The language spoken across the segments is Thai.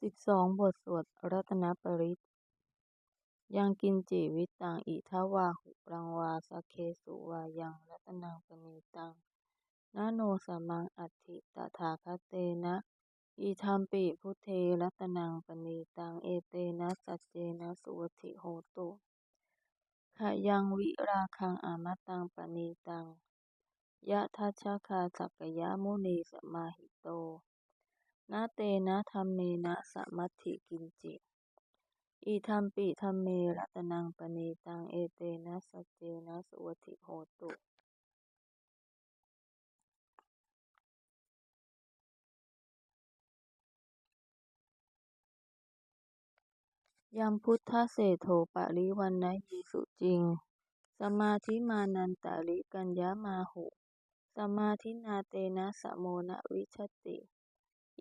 สิบสองบทสวดรัตนปริตยังกินจิวิตังอิทาวาหุรังวาสเคสุวายังรัตนังปณีตังนาโนสมังอัติตถาคเตนะอิธรรมปิพุเทรัตนังปณีตังเอเตนะสัจเจนะสุวติโหตุขยังวิราคังอามตังปณีตังยะทัชชะคาสักยะมุนีสมาหิโต นาเตนะธรรมเมนะสัมมัตถิกินจิอิธรรมปิธรรมเมรัตนังปณีตังเอเตนะสเจนะสุวติโหตุ ยัมพุทธเศโธปริวันนะยิสุจริง สมาธิมานันตาริกัญญามาหุ สมาธินาเตนะสะโมนะวิชติ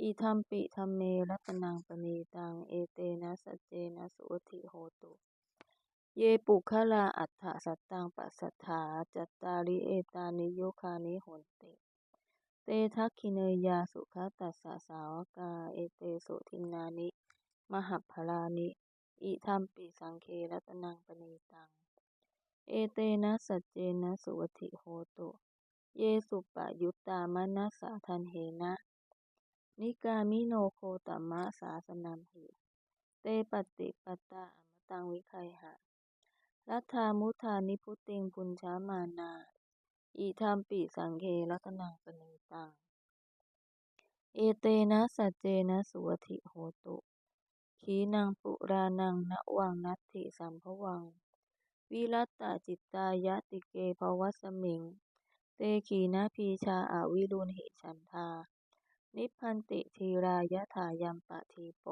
อิธรรมปิธรรมเมรัตนังปณีตัง เอเตนะสัจเจนะสุวติโหตุ เยปุคลาอัฏฐสัตตังปัสสัทธาจัตตาริเอตานิโยคานิโหนติ เตทักขิเนยาสุขตัสสะสาวกา เอเตสุทินานิ มหัพพลานิ อิธรรมปิสังเครัตนังปณีตัง เอเตนะสัจเจนะสุวติโหตุ เยสุปะยุตตามนัสสะทันเหนะ นิกามิโนโคตมะสาสนัมหิเตปฏิปตาอมตังวิไคหะรัฐามุทานิพุติงพุญชามานา อิธรรมปิสังเครัตนังปณีตัง เอเตนะสัจเจนะสุวติโหตุ ขีนังปุรานังนวังนัตถิสัมภวัง วิรัตตจิตตายะติเกภวสมิง เตขีนาพีชาอาวิรุณหิฉันทา นิพพันติทีรายะถายัมปะทีโป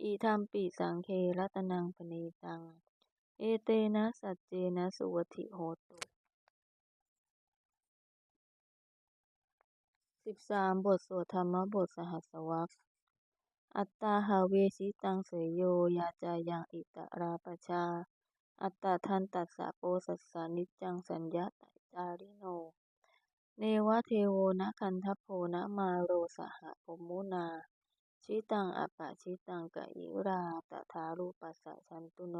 อีธรรมปิสังเครัตนังปณีตัง เอเตนะสัจเจนะสุวติโหตุสิบสามบทสวดธรรมบทสหัสวรรคอัตตาหาเวชิตังเสยโย ยาจายังอิตราปชา อัตตาทันตัสสะโปสัสสานิจังสัญญาตจาริโน เนวะเทโวนะคันทโพนะมาโรสหะภมุนาชิตังอปปะชิตังกะยิราตถารูปัสสะชันตุโน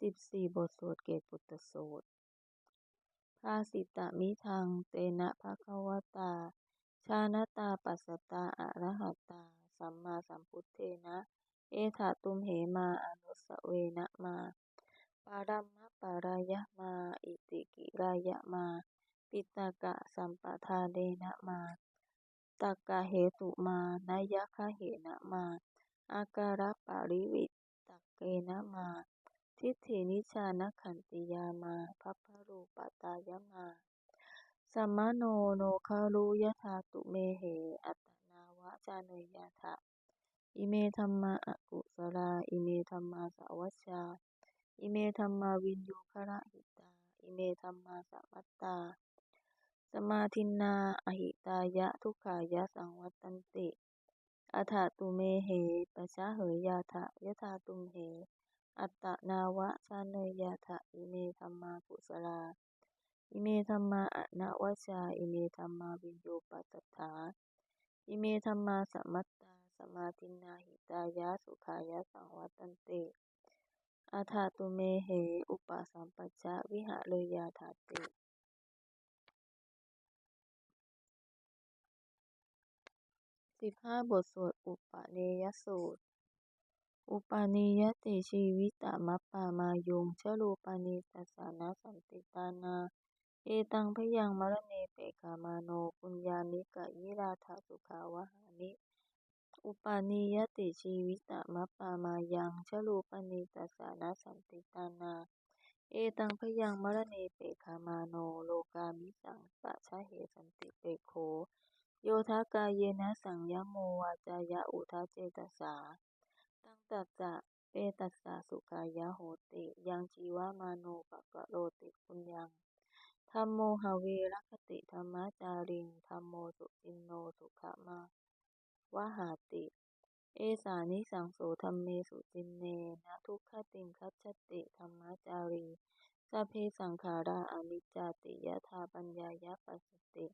สิบสี่บทสวดเกตปุตตสูตรภาสิตามิทังเตนะภะคะวตา ชานตาปัสสตาอะระหตา สัมมาสัมพุทเทนะ เอถาตุมเหมาอนุสเวนะมาปารัมมะปารายะมา อิติกิรายะมา ปิตากะสัมปทาเดนะมาตักกะเหตุมานายะคะเหนะมาอาการะปาริวิตักเกนะมา ทิฏฐินิชานขันติยามาพัพพรูปตายะมาสัมมาโนโนคารุยธาตุเมเห อัตนาวะจาเนยะทะอิเมธรรมาอกุสลาอิเมธรรมาสวัชชา อิเมธรรมาวินยูคระหิตา อิเมธรรมาสัมมัตตา สมาธินาอหิตายะทุกขายะสังวัตันติอัฏตุเมเหปะชะเหยาทะยะธาตุมเห อัตตนาวะชาเนยาทะอิเมธรรมากุสลา อิเมธรรมาอนาวชา อิเมธรรมาวิญโยปัสถาอิเมธรรมาสัมมัตตา สมาธินาหิตายะสุขายะสังวัตันติอัฏตุเมเห อุปสัมปัชชะวิหะเลยาถาติ สิบห้าบทสวดอุปาเนยสูตร อุปาเนยติชีวิตามัปปามายุงชลูปานิตัสานาสันติตานา เอตังพยังมรเนเปกามาโนปุญญานิกะยิราธาสุขาวหานิ อุปาเนยติชีวิตามัปปามายังชลูปานิตัสานาสันติตานา เอตังพยังมรเนเปกามาโนโลกามิสังปะชะเหสันติเปโค โยทากายเยนะสังยโมวาจายะอุทาเจตสา ตั้งตัจจะเปตัสสะสุกายะโหติ ยังจีวามาโนปะกะโรติปุญญังธรรมโมหเวรคติธรรมจาริงธรรมโมสุจินโนสุขมาวะหาติ เอสานิสังโสธรรมเมสุจินเนนะทุกขติงคัจติธรรมจารีสัพเพสังขาราอนิจจติยถาปัญญายะปัสสติ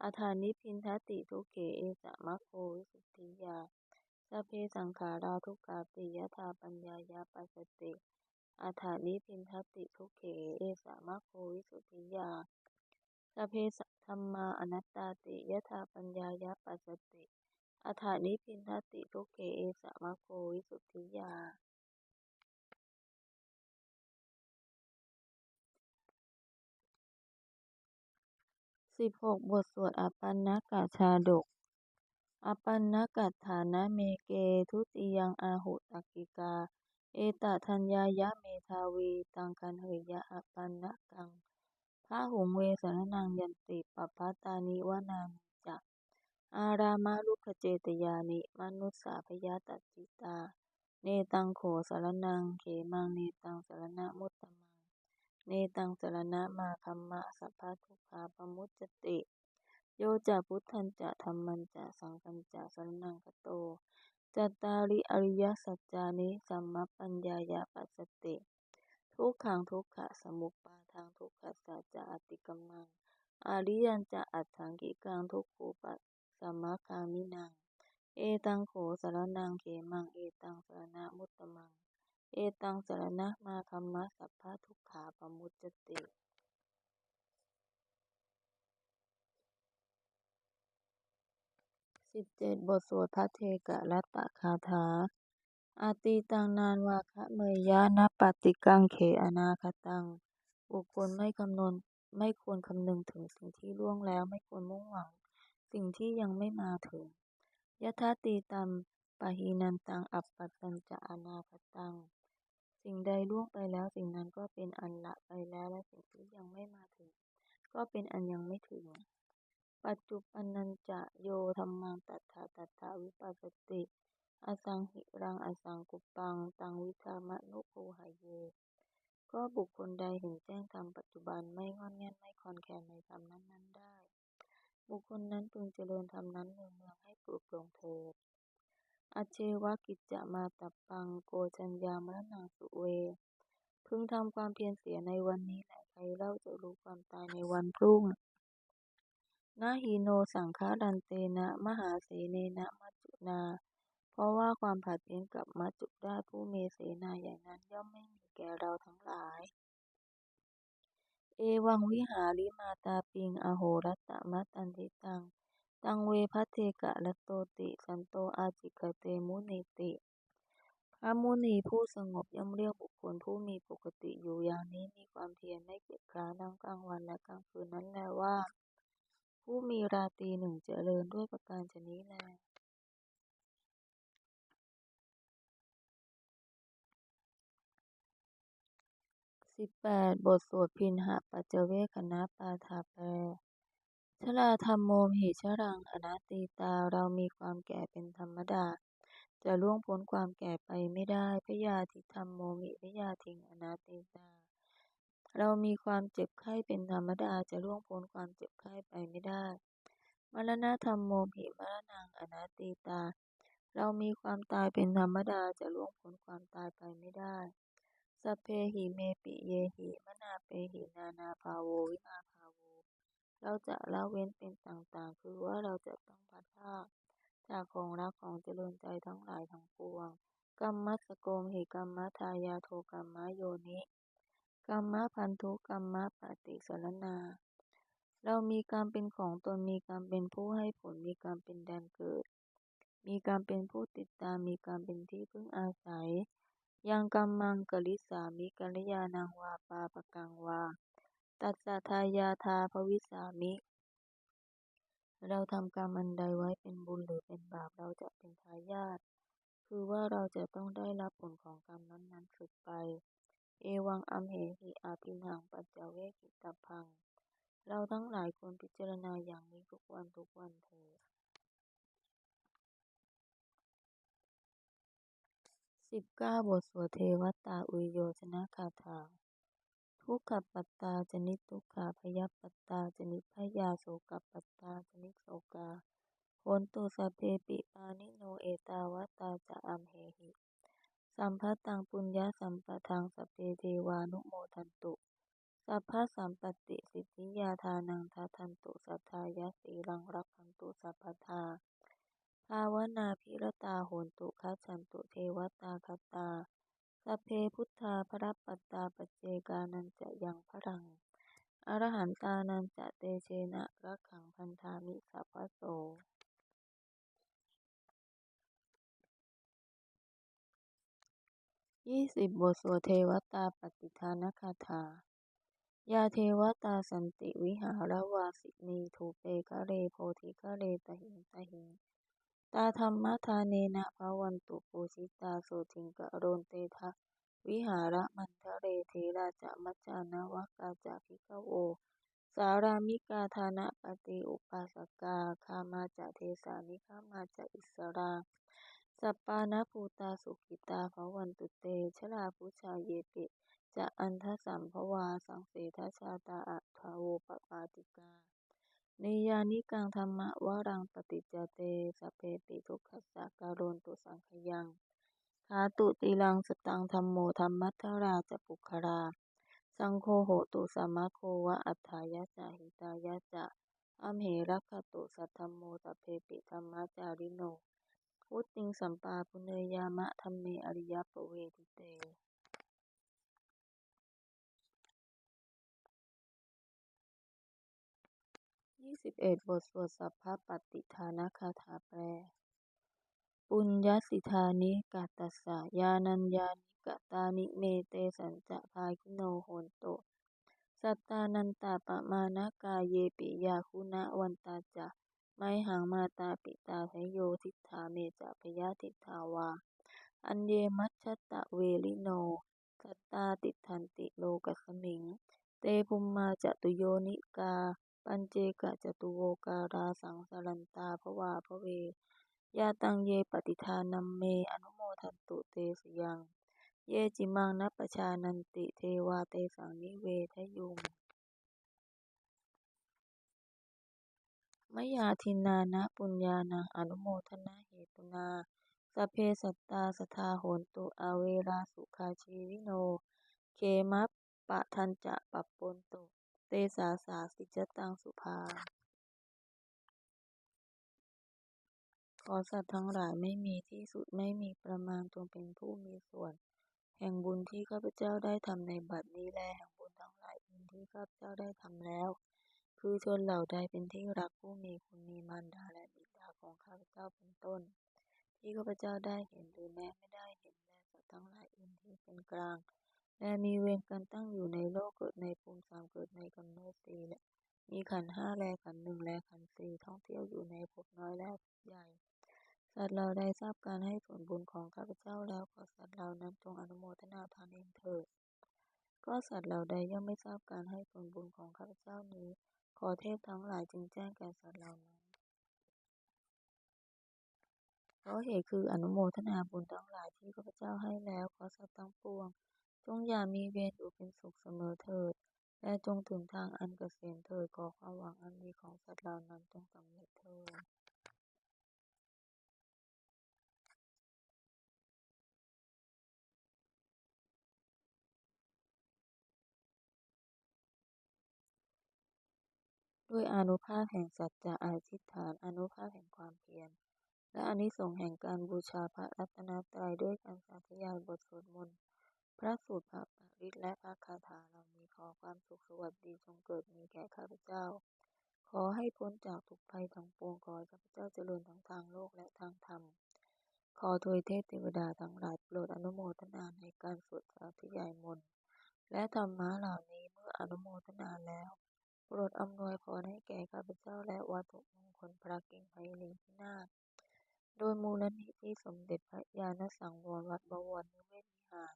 อาธานิพินทติทุเกเอสะมะโควิสุทธิยาสเพสังขาราทุกขาติยถาปัญญายาปัสติอัฏฐานิพินทติทุเขเอสามะโควิสุทธิยาสัพเพธรรมาอนัตตาติยถาปัญญายาปัสติอัฏฐานิพินทติทุเขเอสามะโควิสุทธิยา สิบหกบทสวด อปันนกชาดก อปันนกัฏฐานะเมเก ทุติยังอาหุตักกิกา เอตทัญญายะเมทาวี ตังกันเหยะอปันนกังพระหุงเวสรนังยันติปปัตตานิวนานิจะอารามาลุขเจตยานิ มนุสสาพยาตัจิตา เนตังโขสารนัง เขมังเนตังสารณะมุตตมัง เนตังสารณะมาคัมมะสัพพะทุขาปมุจจติ โยจะพุทธันจะธรรมันจะสังคันจะสรนังคโตจัตตาริอริยสัจจานิสัมมปัญญายาปัสสติ ทุกขังทุกขะสมุปปาทางทุกขสัจจะอติกมังอริยันจะอัตถังกิกังทุกขูปสัมมาคามินัง เอตังโขสารนังเขมังเอตังสารณะมุตตมัง เอตังสารณะมาคัมมะสัพพะทุกขาปมุจจติสิบเจ็ดบทสวดพระเทกะรัตตคาถา อาตีตังนานวาคะเมยยะนปฏิกังเขอนาคตัง บุคคลไม่คำนวณไม่ควรคำนึงถึงสิ่งที่ล่วงแล้วไม่ควรมุ่งหวัง สิ่งที่ยังไม่มาถึงยะทาตีตัมปะหีนันตังอัปปัสัญจะอนาคตัง สิ่งใดล่วงไปแล้วสิ่งนั้นก็เป็นอันละไปแล้ว และสิ่งที่ยังไม่มาถึง ก็เป็นอันยังไม่ถึง ปัจจุปันนันจะโยธรรมังตัทธาตัทธาวิปัสสติ อสังหิรังอสังกุปัง ตังวิธามะนุโภหายเย ก็บุคคลใดเห็นแจ้งธรรมปัจจุบันไม่งอนแง่นไม่คอนแคนในธรรมนั้นๆได้ บุคคลนั้นพึงเจริญธรรมนั้นเนืองๆให้ปลุกปลงเถิด อเชวกิจจะมาตับปังโกจัญญามรณังสุเว พึงทำความเพียรเสียในวันนี้แหละใครเล่าจะรู้ความตายในวันพรุ่งนาหิโนสังฆารันเตนะ มหาเสเนนะมัจจุนา เพราะว่าความผัดเพี้ยนกับมัจจุราชผู้มีเสนาอย่างนั้นย่อมไม่มีแก่เราทั้งหลาย เอวังวิหาริมาตาปิง อโหรัตตมัตันทิตัง ตังเวพัเทกะละโตติสันโตอาจิกเตมุนิติ พระมุนีผู้สงบย่อมเรียกบุคคลผู้มีปกติอยู่อย่างนี้มีความเพียรไม่เกียจคร้านทั้งกลางวันและกลางคืนนั้นแลว่า ผู้มีราตรีหนึ่งเจริญด้วยประการชนี้แลสิบแปดบทสวดพินหะปัจเจเวคณะปาถาแปล ชลาธรรมโมหิชรังอนาตีตาเรามีความแก่เป็นธรรมดา จะล่วงพ้นความแก่ไปไม่ได้พยาธิธรรมโมมิพยาทิงอนาตีตา เรามีความเจ็บไข้เป็นธรรมดาจะล่วงพ้นความเจ็บไข้ไปไม่ได้ มรณะธรรมโมหิมรณังอนาตีตา เรามีความตายเป็นธรรมดาจะล่วงพ้นความตายไปไม่ได้สเพหิเมปิเยหิมนาเปหินานาภาโววินาภ เราจะละเว้นเป็นต่างๆ คือว่าเราจะต้องพัดภาคจากของรักของเจริญใจทั้งหลายทั้งปวง กรรมัสโกมหิกรรมทายาโทกรรมโยนิ กรรมพันธุกรรมปฏิสรณา เรามีกรรมเป็นของตน มีกรรมเป็นผู้ให้ผล มีกรรมเป็นแดนเกิด มีกรรมเป็นผู้ติดตาม มีกรรมเป็นที่พึ่งอาศัย ยังกรรมังกลิสามิกัลยาณังวาปาปกังวา ตัสสะทายาทาภวิสามิ เราทำกรรมอันใดไว้เป็นบุญหรือเป็นบาปเราจะเป็นทายาท คือว่าเราจะต้องได้รับผลของกรรมนั้นๆสืบไป เอวังอัมเหหิอาทินังปัจเจเวกิตาพัง เราทั้งหลายควรพิจารณาอย่างนี้ทุกวันทุกวันเถิดสิบเก้าบทสวดเทวตาอุยโยชนะคาถา ทุกขปัตตาจนิทุกขาพยปัตตาจนิพยาโสกปัตตาจนิโสกาโหนตุสเพปิปานิโนเอตาวตาจะอัมเหหิ สัมพัตังปุญญาสัมปทังสเปเทวานุโมทันตุสัพพะสัมปติสิทธิยาทานังทาทันตุสัทธายสีรังรักขันตุสัพพทาภาวนาภิรตาโหนตุคัจฉันตุเทวตาคัตตา สัพเพพุทธาภรปัตตาปเจกานันจะยังพรัง อรหันตานันจะเตเชนะรักขังพันธามิสัพพโสยี่สิบบทสวดเทวตาปฏิทานคาถา ยาเทวตาสันติวิหารวาสินีทูเปคะเรโพธิคะเรตหิงตหิง ตาธรรมทาเนนะภวันตุปูชิตาโสทิงกะโรนเตทะวิหารมันทะเรเทราจะมัจจานวกาจะพิกโว สารามิกาธานะปฏิอุปาสกาคามาจะเทสานิคามาจะอิสราสัปปานาภูตาสุขิตาภวันตุเตชลาพุชาเยปิจะอันทสัมภวาสังเสทชาตาอัทาโวปปาติกา นยานิกังธรรมะวรัง ปฏิจเตสเพปิทุกขสักการนตุสังขยังคาตุติลังสตังธรรมโมธรรมัทธราจะปุครา สังโฆโหตุสัมมโควะอัฏฐายะจะหิตายะจะอัมเหรักขตุสัทธโมสเพปิธรรมจาริโนวุติงสัมปาปุเนยามะธรรมเมอริยปเวทิเต สิบเอ็ดบทสวดสัพพปฏิทานคาถาแปล ปุญญสิทานิกาตัสสะยานัญญานิกตานิเมเตสัญจะภาคิโนโหนโต สัตตานันตาปะมานากาเยปิยาคุณะวันตาจะไมหังมาตาปิตาทโยทิฏฐาเมจะพยาทิฏฐาวา อันเยมัชชตะเวลิโนสัตตาติทันติโลกัสมิง เตภุมมาจตุโยนิกา ปัญเจกะจตุโวการาสังสารันตาภวาภเวยาตังเยปฏิทานัมเมอนุโมทันตุเตสยัง เยจิมังนัปชานันติเทวาเตสังนิเวทยุงมยาทินานะปุญญาณังอนุโมทนาเหตุนาสเพสัตตาสทาโหนตุอเวราสุขาชีวิโน เคมัปปะทันจะปัปปนตุ เตสาสาสิจตังสุภา ขอสัตว์ทั้งหลายไม่มีที่สุดไม่มีประมาณจงเป็นผู้มีส่วน แห่งบุญที่ข้าพเจ้าได้ทำในบัดนี้แลแห่งบุญทั้งหลายอื่นที่ข้าพเจ้าได้ทำแล้ว คือชนเหล่าใดเป็นที่รักผู้มีคุณมีมารดาและบิดาของข้าพเจ้าเป็นต้น ที่ข้าพเจ้าได้เห็นหรือแม้ไม่ได้เห็นและสัตว์ทั้งหลายอื่นที่เป็นกลาง และมีเวรกันตั้งอยู่ในโลกเกิดในภูมิสามเกิดในกำเนิดสี่และมีขันห้าแลขันหนึ่งแลขันสี่ท่องเที่ยวอยู่ในภพน้อยและภพใหญ่ สัตว์เราได้ทราบการให้ส่วนบุญของข้าพเจ้าแล้วขอสัตว์เหล่านั้นจงอนุโมทนาทานเองเถิดก็สัตว์เหล่าใดย่อมไม่ทราบการให้ส่วนบุญของข้าพเจ้านี้ ขอเทพทั้งหลายจึงแจ้งแก่สัตว์เหล่านั้นเพราะเหตุคืออนุโมทนาบุญทั้งหลายที่ข้าพเจ้าให้แล้วขอสัตว์ทั้งปวง จงอย่ามีเวรอยู่เป็นสุขเสมอเถิด และจงถึงทางอันเกษมเถิดขอความหวังอันดีของสัตว์เหล่านั้นจงสำเร็จเถิดด้วยอนุภาพแห่งสัจจะอธิษฐานอนุภาพแห่งความเพียรและอานิสงส์แห่งการบูชาพระรัตนตรัยด้วยการสาธยายบทสวดมนต์ พระสูตร พระปริตและพระคาถาเหล่านี้ ขอความสุขสวัสดีจงเกิดมีแก่ข้าพเจ้า ขอให้พ้นจากทุกภัยทั้งปวง ขอข้าพเจ้าเจริญทั้งทางโลกและทางธรรม ขอทวยเทพเทวดาทั้งหลายโปรดอนุโมทนาในการสวดสาธยายมนต์ และธรรมะเหล่านี้เมื่ออนุโมทนาแล้ว โปรดอำนวยพรให้แก่ข้าพเจ้าและวัตถุมงคลพระกิ่งไพลิงพินาศโดยมูลนิธิสมเด็จพระญาณสังวรวัดบวรนิเวศวิหาร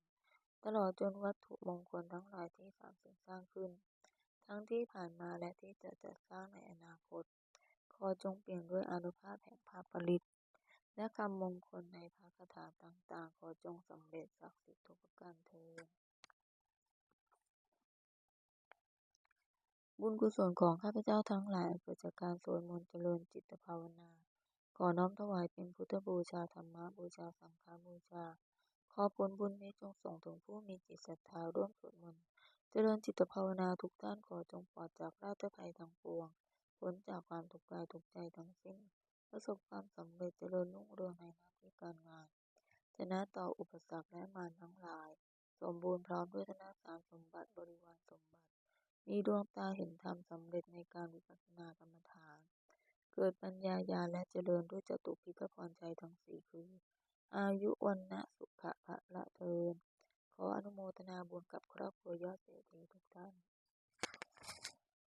ตลอดจนวัตถุมงคลทั้งหลายที่สางสิ่งสร้างขึ้น ทั้งที่ผ่านมาและที่จะจัดสร้างในอนาคต ขอจงเปลี่ยนด้วยอนุภาพแห่งพระปริตและคำมงคลในพระคาถาต่างๆ ขอจงสำเร็จศักดิ์สิทธิ์ทุกประการเถิดบุญกุศลของข้าพเจ้าทั้งหลายเกิดจากการสวดมนต์เจริญจิตภาวนา ขอน้อมถวายเป็นพุทธบูชาธรรมบูชาสังฆบูชา ขอผลบุญนี้จงส่งถึงผู้มีจิตศรัทธาร่วมสวดมนต์ เจริญจิตภาวนาทุกท่านขอจงปลอดจากราชภัยทั้งปวง พ้นจากความทุกข์กายทุกใจทั้งสิ้น ประสบความสำเร็จเจริญรุ่งเรืองในหน้าที่การงาน ชนะต่ออุปสรรคและมารทั้งหลาย สมบูรณ์พร้อมด้วยธนสารสมบัติบริวารสมบัติ มีดวงตาเห็นธรรมสำเร็จในการวิปัสสนากรรมฐาน เกิดปัญญาญาณและเจริญด้วยจตุพีทพรชัยทั้งสี่คือ อายุวันนะสุขะพละเทินขออนุโมทนาบุญกับครอบครัวยอดเศรษฐีทุกท่าน